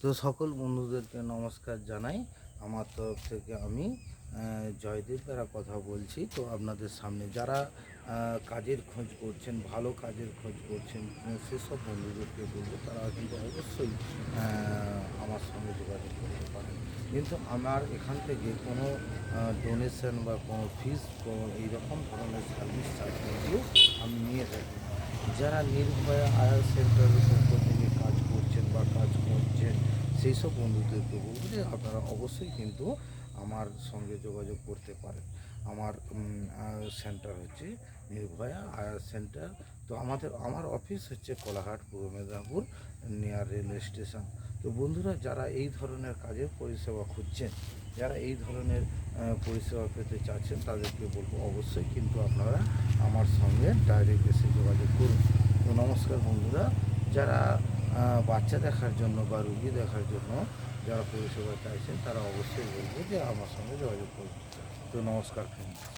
তো সকল বন্ধুদেরকে নমস্কার জানাই। আমার তরফ থেকে আমি জয়দেব বেরা কথা বলছি। তো আপনাদের সামনে যারা কাজের খোঁজ করছেন, ভালো কাজের খোঁজ করছেন সেসব বন্ধুদেরকে বলব, তারা কিন্তু অবশ্যই আমার সঙ্গে যোগাযোগ করতে পারেন। কিন্তু আমার এখান থেকে কোনো ডোনেশন বা কোনো ফিস এইরকম ধরনের সার্ভিস চার্জ কিন্তু আমি নিয়ে থাকি। যারা নির্ভয়া আয়ার সেন্টারের থেকে কাজ করছেন বা কাজ করছেন সেই সব বন্ধুদেরকে বলব যে আপনারা অবশ্যই কিন্তু আমার সঙ্গে যোগাযোগ করতে পারেন। আমার সেন্টার হচ্ছে নির্ভয়া আয়ার সেন্টার তো আমাদের, আমার অফিস হচ্ছে কোলাঘাট, পূর্ব মেদিনীপুর নিয়ার রেলওয়ে স্টেশন তো বন্ধুরা, যারা এই ধরনের কাজের পরিষেবা খুঁজছেন, যারা এই ধরনের পরিষেবা পেতে চাচ্ছেন, তাদেরকে বলব অবশ্যই কিন্তু আপনারা আমার সঙ্গে ডাইরেক্ট এসে যোগাযোগ করুন। তো নমস্কার বন্ধুরা, যারা বাচ্চা দেখার জন্য বা রুগী দেখার জন্য যারা পরিষেবা চাইছেন তারা অবশ্যই বলব যে আমার সঙ্গে যোগাযোগ করুন। তো নমস্কার ফ্রেন্ড